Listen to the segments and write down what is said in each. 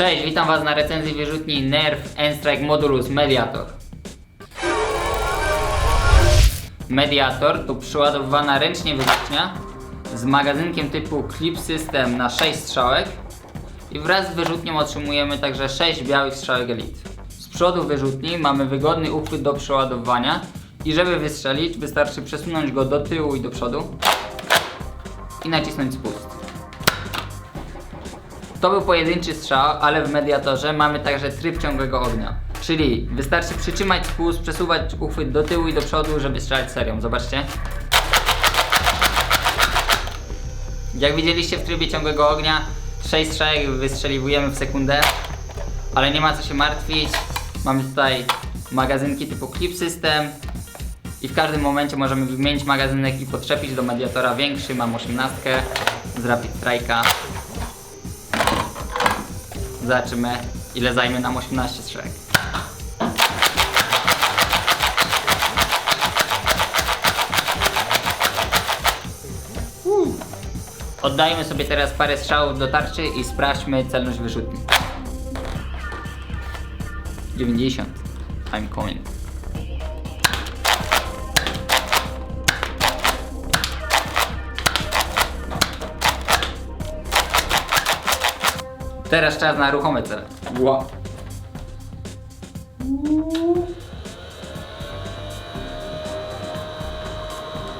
Cześć, witam Was na recenzji wyrzutni Nerf N-Strike Modulus Mediator. Mediator to przeładowywana ręcznie wyrzutnia z magazynkiem typu Clip System na 6 strzałek i wraz z wyrzutnią otrzymujemy także 6 białych strzałek Elite. Z przodu wyrzutni mamy wygodny uchwyt do przeładowywania i żeby wystrzelić wystarczy przesunąć go do tyłu i do przodu i nacisnąć spust. To był pojedynczy strzał, ale w mediatorze mamy także tryb ciągłego ognia. Czyli wystarczy przytrzymać spust, przesuwać uchwyt do tyłu i do przodu, żeby strzelać serią. Zobaczcie. Jak widzieliście w trybie ciągłego ognia, 6 strzałek wystrzeliwujemy w sekundę, ale nie ma co się martwić. Mamy tutaj magazynki typu Clip System i w każdym momencie możemy wymienić magazynek i podczepić do mediatora większy. Mam 18 z Rapid Strike'a. Zobaczymy, ile zajmie nam 18 strzałek. Oddajmy sobie teraz parę strzałów do tarczy i sprawdźmy celność wyrzutni. 90. I'm coming. Teraz czas na ruchome cele. Wow.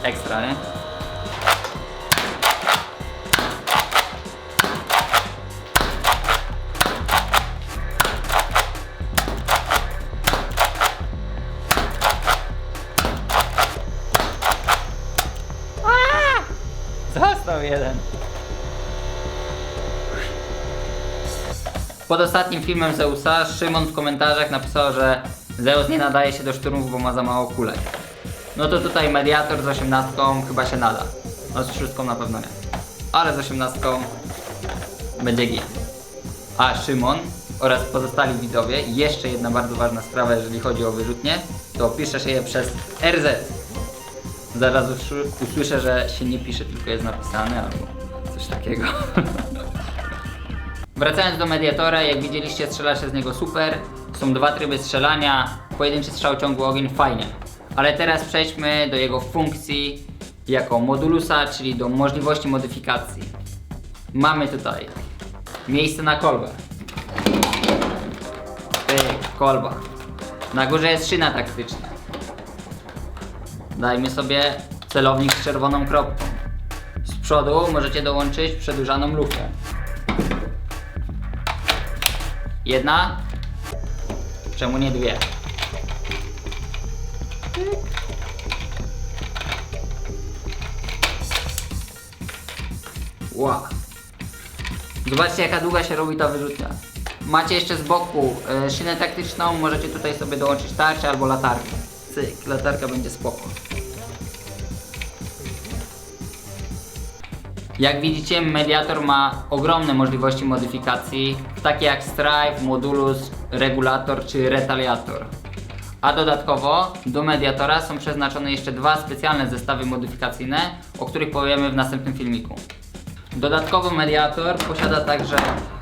Ekstra, nie? Został jeden. Pod ostatnim filmem Zeusa Szymon w komentarzach napisał, że Zeus nie nadaje się do szturmów, bo ma za mało kulek. No to tutaj mediator z 18 chyba się nada. No z szóstką na pewno nie. Ale z 18 będzie git. A Szymon oraz pozostali widzowie, jeszcze jedna bardzo ważna sprawa, jeżeli chodzi o wyrzutnie, to pisze się je przez RZ. Zaraz usły- usłyszę, że się nie pisze, tylko jest napisane albo coś takiego. Wracając do mediatora, jak widzieliście strzela się z niego super. Są dwa tryby strzelania, pojedynczy strzał ciągły ogień, fajnie. Ale teraz przejdźmy do jego funkcji jako modulusa, czyli do możliwości modyfikacji. Mamy tutaj miejsce na kolbę. Pyk, kolba. Na górze jest szyna taktyczna. Dajmy sobie celownik z czerwoną kropką. Z przodu możecie dołączyć przedłużaną lufę. Jedna. Czemu nie dwie? Wow. Zobaczcie jaka długa się robi ta wyrzutnia. Macie jeszcze z boku e, szynę taktyczną, możecie tutaj sobie dołączyć tarczę albo latarkę. Cyk, latarka będzie spoko. Jak widzicie, Mediator ma ogromne możliwości modyfikacji, takie jak Strive, Modulus, Regulator czy Retaliator. A dodatkowo do Mediatora są przeznaczone jeszcze dwa specjalne zestawy modyfikacyjne, o których powiemy w następnym filmiku. Dodatkowo Mediator posiada także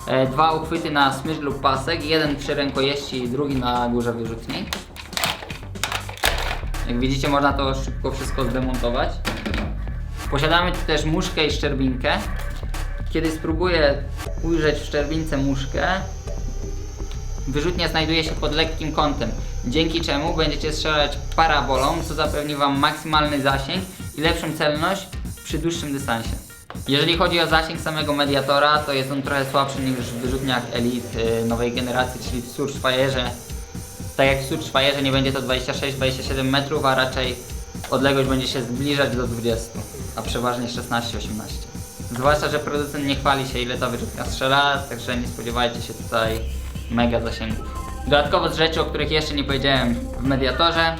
e, dwa uchwyty na smycz lub pasek, jeden przy rękojeści drugi na górze wyrzutni. Jak widzicie, można to szybko wszystko zdemontować. Posiadamy tu też muszkę i szczerbinkę. Kiedy spróbuję ujrzeć w szczerbince muszkę, wyrzutnia znajduje się pod lekkim kątem, dzięki czemu będziecie strzelać parabolą, co zapewni Wam maksymalny zasięg i lepszą celność przy dłuższym dystansie. Jeżeli chodzi o zasięg samego mediatora, to jest on trochę słabszy niż w wyrzutniach Elite y, nowej generacji, czyli w Surge Tak jak w Surge nie będzie to 26-27 metrów, a raczej odległość będzie się zbliżać do 20, a przeważnie 16-18. Zwłaszcza, że producent nie chwali się ile ta wyrzutnia strzela, także nie spodziewajcie się tutaj mega zasięgów. Dodatkowo z rzeczy, o których jeszcze nie powiedziałem w mediatorze,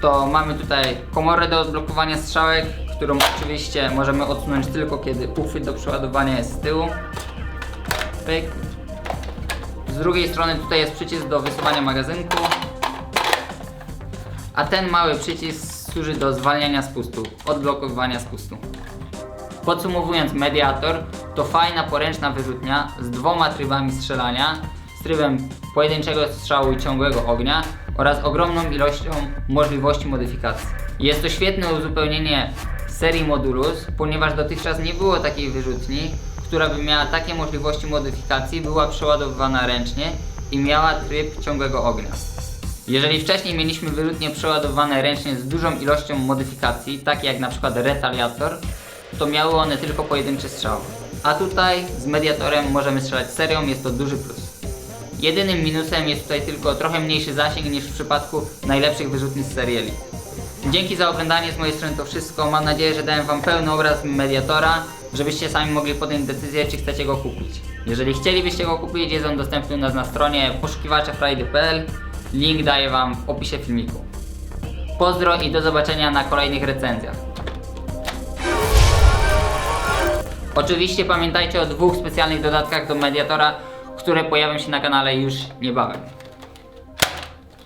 to mamy tutaj komorę do odblokowania strzałek, którą oczywiście możemy odsunąć tylko kiedy uchwyt do przeładowania jest z tyłu. Pyk. Z drugiej strony tutaj jest przycisk do wysuwania magazynku, a ten mały przycisk służy do zwalniania spustu, odblokowywania spustu. Podsumowując, mediator to fajna poręczna wyrzutnia z dwoma trybami strzelania, z trybem pojedynczego strzału i ciągłego ognia oraz ogromną ilością możliwości modyfikacji. Jest to świetne uzupełnienie serii Modulus, ponieważ dotychczas nie było takiej wyrzutni, która by miała takie możliwości modyfikacji, była przeładowywana ręcznie i miała tryb ciągłego ognia. Jeżeli wcześniej mieliśmy wyrzutnie przeładowane ręcznie z dużą ilością modyfikacji, takie jak na przykład retaliator, to miały one tylko pojedynczy strzał. A tutaj z mediatorem możemy strzelać serią, jest to duży plus. Jedynym minusem jest tutaj tylko trochę mniejszy zasięg niż w przypadku najlepszych wyrzutni z serii. Dzięki za oglądanie z mojej strony to wszystko. Mam nadzieję, że dałem Wam pełny obraz mediatora, żebyście sami mogli podjąć decyzję, czy chcecie go kupić. Jeżeli chcielibyście go kupić, jest on dostępny u nas na stronie poszukiwaczefrajdy.pl. Link daję Wam w opisie filmiku. Pozdro i do zobaczenia na kolejnych recenzjach. Oczywiście pamiętajcie o dwóch specjalnych dodatkach do Mediatora, które pojawią się na kanale już niebawem.